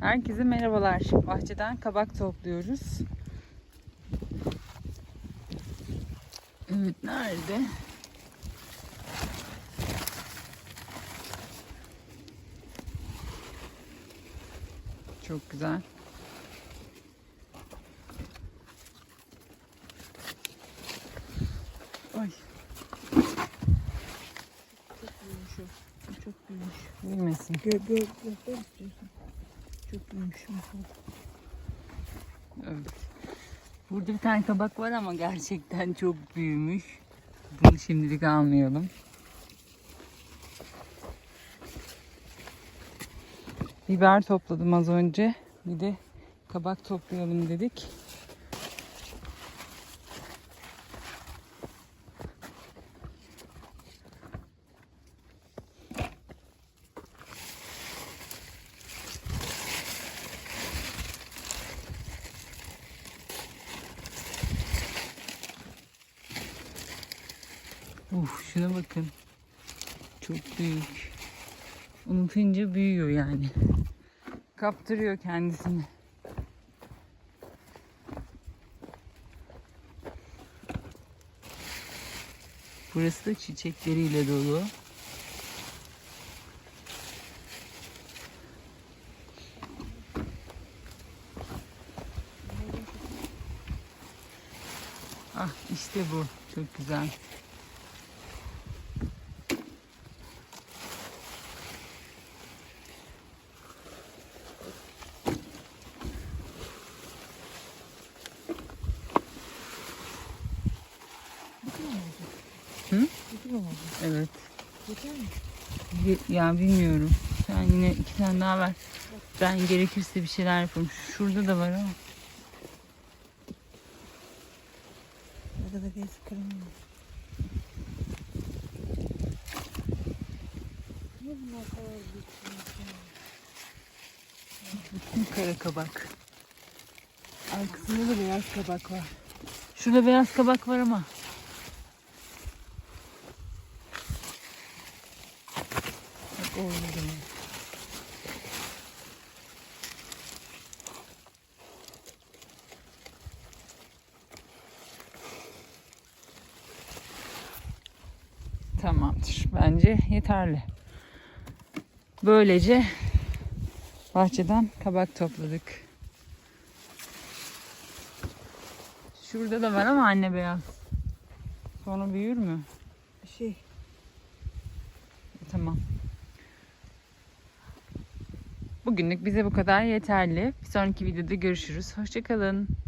Herkese merhabalar. Bahçeden kabak topluyoruz. Evet nerede? Çok güzel. Ay. Çok büyümüş o. Çok büyümüş. Bilmesin. Gö gö göster istiyorsan. Mesela. Evet. Burada bir tane kabak var ama gerçekten çok büyümüş. Bunu şimdilik almayalım. Biber topladım az önce. Bir de kabak toplayalım dedik. Uf şuna bakın. Çok büyük. Unutunca büyüyor yani. Kaptırıyor kendisini. Burası da çiçekleriyle dolu. Ah işte bu. Çok güzel. Oldu? Evet. Yeter mi? Ye- Ya bilmiyorum. Sen yine iki tane daha ver. Ben gerekirse bir şeyler yaparım. Şurada da var ama. Orada da gez kırmızı. Ne bunlar kadar büyük Bütün kara kabak. Arkasında da beyaz kabak var. Şurada beyaz kabak var ama. Da. Tamamdır. Bence yeterli. Böylece bahçeden kabak topladık. Şurada da var ama anne beyaz. Sonra büyür mü? Şey Tamam. Bugünlük bize bu kadar yeterli. Bir sonraki videoda görüşürüz. Hoşçakalın.